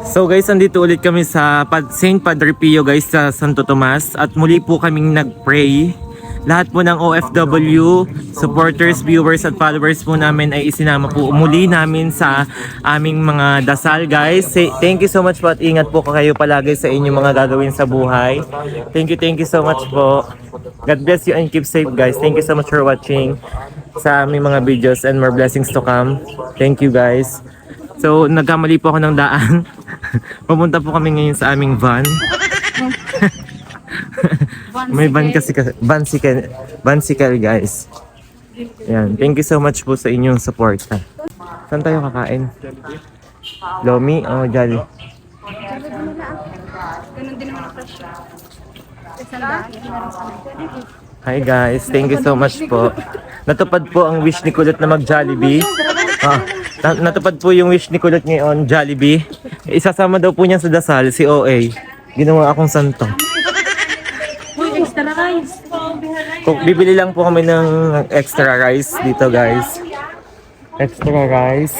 So guys, andito ulit kami sa St. Padre Pio guys sa Santo Tomas at muli po kaming nag-pray. Lahat po ng OFW, supporters, viewers at followers po namin ay isinama po muli namin sa aming mga dasal guys. Say- Thank you so much po at ingat po kayo palagi sa inyong mga gagawin sa buhay. Thank you, thank you so much po. God bless you and keep safe guys. Thank you so much for watching sa aming mga videos and more blessings to come. Thank you guys. So, nagkamali po ako ng daan. Pumunta po kami ngayon sa aming van. May van kasi, kasi vansicle, vansicle guys. Yan. Thank you so much po sa inyong support. ha. Saan tayo kakain? Lomi o Jolly? Ganun din naman ang presyo. Hi guys, thank you so much po. Natupad po ang wish ni Kulot na mag Jollibee. Ah, na- natupad po yung wish ni Kulot ngayon, Jollibee. Isasama daw po niya sa dasal si OA. Ginawa akong santo. Uy, extra rice. Kung bibili lang po kami ng extra rice dito guys. Extra rice.